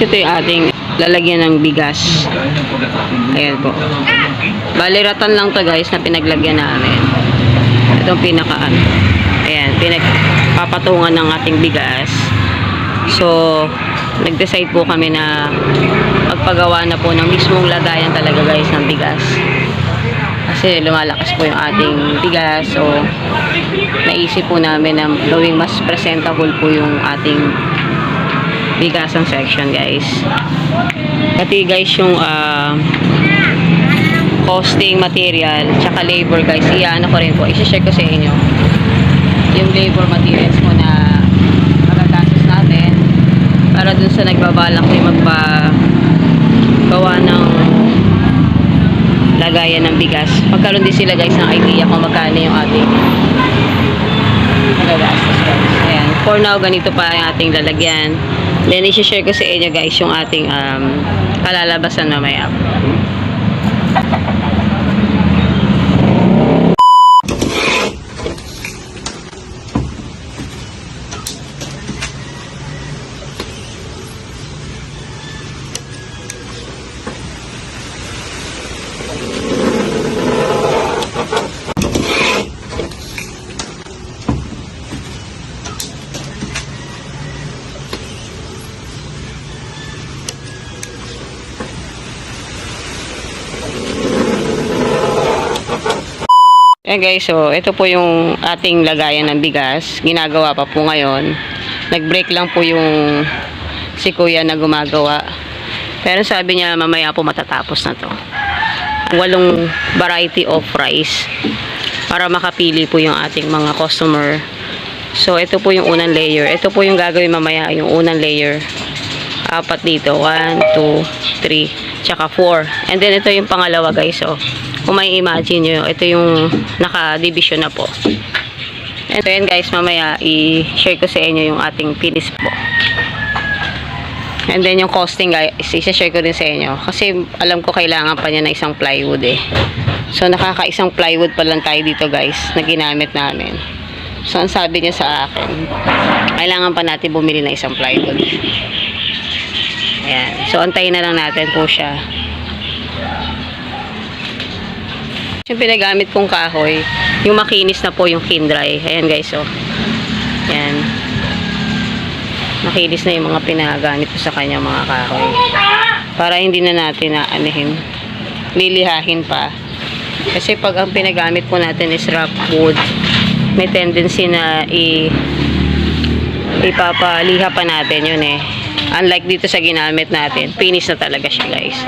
ito yung ating lalagyan ng bigas. Ayan po. Baliratan lang to guys na pinaglagyan namin. Itong pinaka ano. Ayan, pinagpapatungan ng ating bigas. So, nag-decide po kami na magpagawa na po ng mismong lagayan talaga guys ng bigas. Kasi lumalakas po yung ating bigas. So, naisip po namin na gawing mas presentable po yung ating bigasang section guys. Pati guys yung ah, costing material tsaka labor guys, iyaano ko rin po. I-share ko sa inyo yung labor materials mo na magagastos natin para dun sa nagbabalak yung magpa gawa ng lagayan ng bigas. Magkaroon din sila guys ng idea kung magkano yung ating magagastos guys. Ayan. For now, ganito pa ang ating lalagyan. Then, isi-share ko sa inyo guys yung ating um, kalalabasan mamaya. Ayan guys, so ito po yung ating lagayan ng bigas. Ginagawa pa po ngayon. Nag-break lang po yung si kuya na gumagawa. Pero sabi niya mamaya po matatapos na to. Walong variety of rice para makapili po yung ating mga customer. So ito po yung unang layer. Ito po yung gagawin mamaya, yung unang layer. Apat dito. 1, 2, 3, tsaka 4. And then ito yung pangalawa guys. So, kung may imagine nyo, ito yung naka-division na po. And then guys, mamaya i-share ko sa inyo yung ating finish po. And then yung costing guys, i-share ko din sa inyo. Kasi alam ko kailangan pa niya na isang plywood eh. So nakaka-isang plywood pa lang tayo dito guys na ginamit namin. So ang sabi niya sa akin, kailangan pa natin bumili ng isang plywood. Ayan. So antayin na lang natin po siya. Yung pinagamit kong kahoy, yung makinis na po yung kindry. Ayan guys, oh. Ayan. Makinis na yung mga pinagamit ko sa kanya mga kahoy. Para hindi na natin na anihin, lilihahin pa. Kasi pag ang pinagamit po natin is rough wood, may tendency na i ipapaliha pa natin yun eh. Unlike dito sa ginamit natin, finish na talaga siya guys.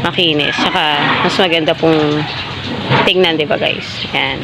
Makinis. Saka, mas maganda pong tingnan, di ba guys? Yan.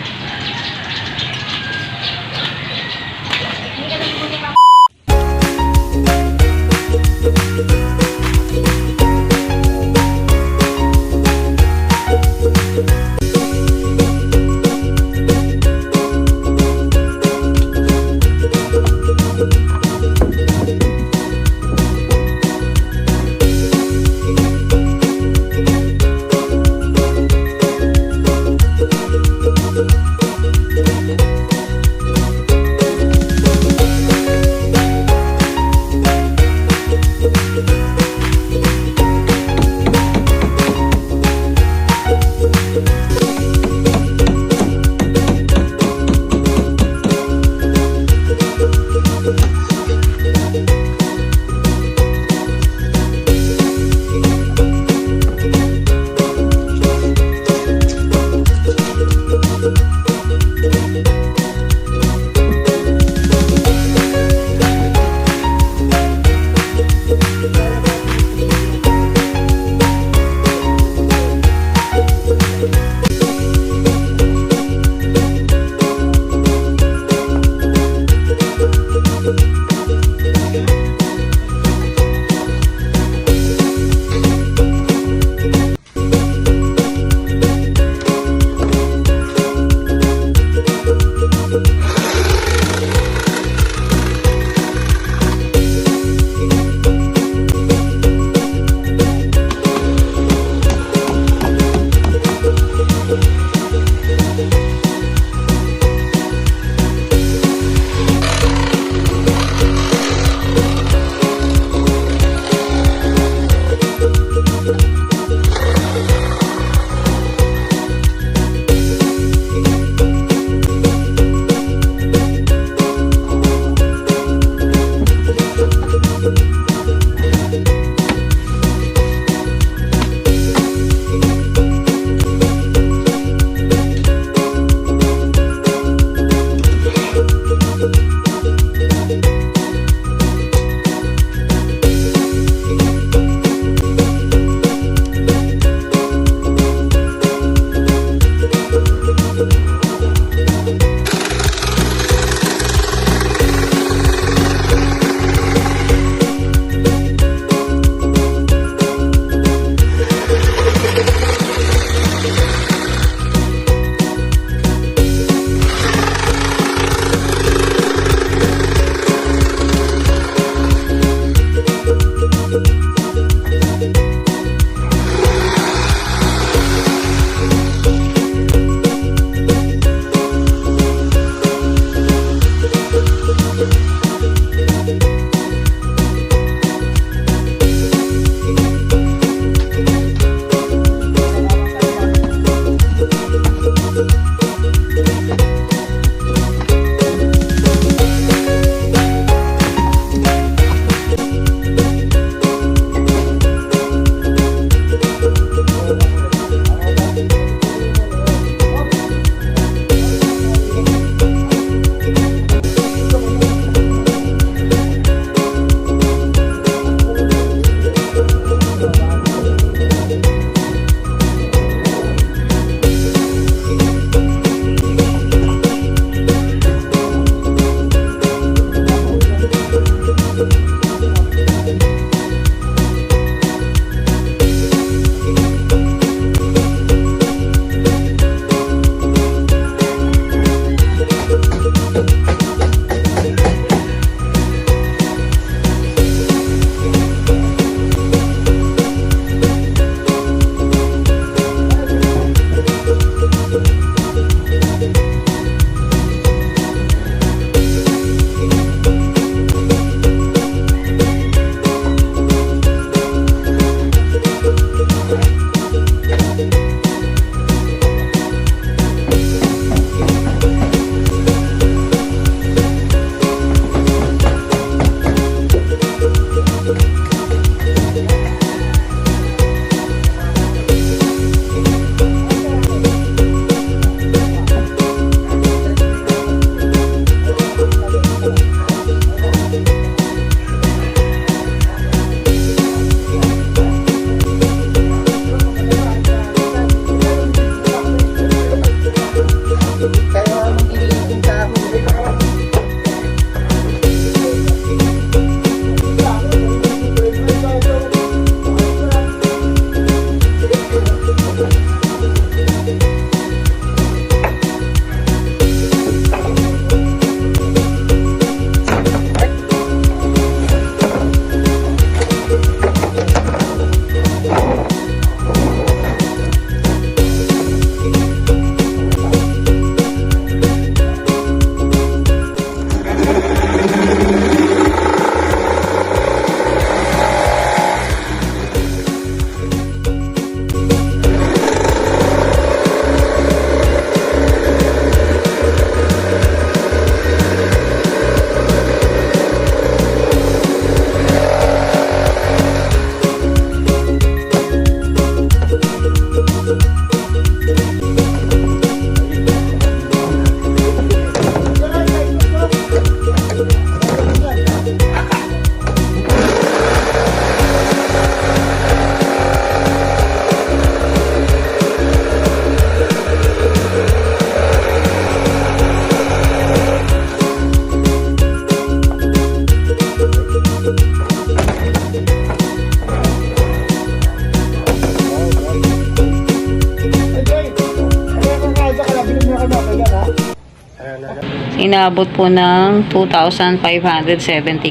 Inabot po ng 2,570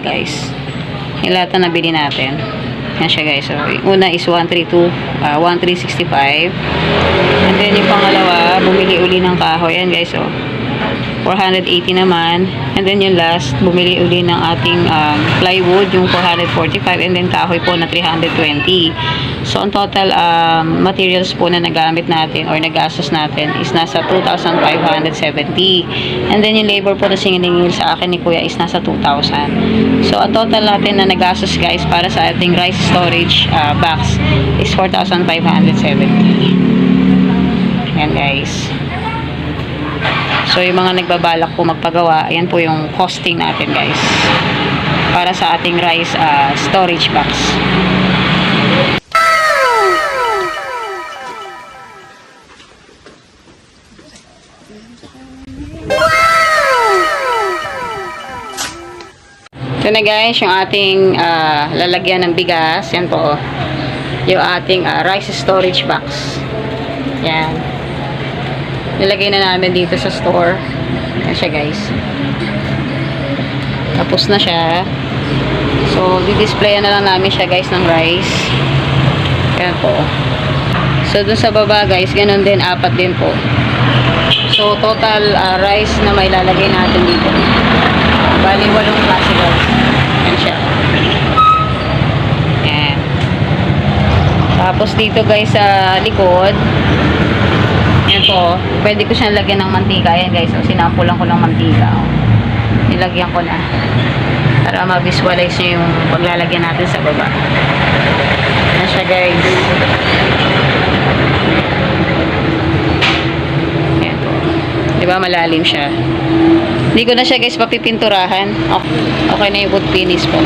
guys. Yung lahat na nabili natin. Yan siya guys. So, una is 132, ah, 1,365. And then yung pangalawa, bumili uli ng kahoy. Yan guys, oh. 480 naman. And then yung last, bumili uli ng ating um, plywood, yung 445. And then kahoy po na 320. So, ang total um, materials po na nagamit natin or nagastos natin is nasa 2,570. And then yung labor po na singiningil sa akin ni Kuya is nasa 2,000. So, ang total natin na nagastos guys para sa ating rice storage uh, box is 4,570. So, yung mga nagbabalak po magpagawa, ayan po yung costing natin, guys. Para sa ating rice ah, storage box. Ito na guys, yung ating ah, lalagyan ng bigas. Yan po. Yung ating ah, rice storage box. Yan. Nilagay na namin dito sa store. Yan siya guys. Tapos na siya. So, di-display na lang namin siya guys ng rice. Yan po. So, dun sa baba guys, ganun din, apat din po. So, total ah, rice na may lalagay natin dito. Bali, walong klase guys. Yan siya. Yan. Tapos dito guys sa likod, po, pwede ko siyang lagyan ng mantika. Ayan guys, so, sinampulan ko ng mantika. Oh. Nilagyan ko na. Para ma-visualize yung paglalagyan natin sa baba. Yan siya guys. Yan po. Di ba malalim siya? Hindi ko na siya guys papipinturahan. Okay, okay na yung wood finish po.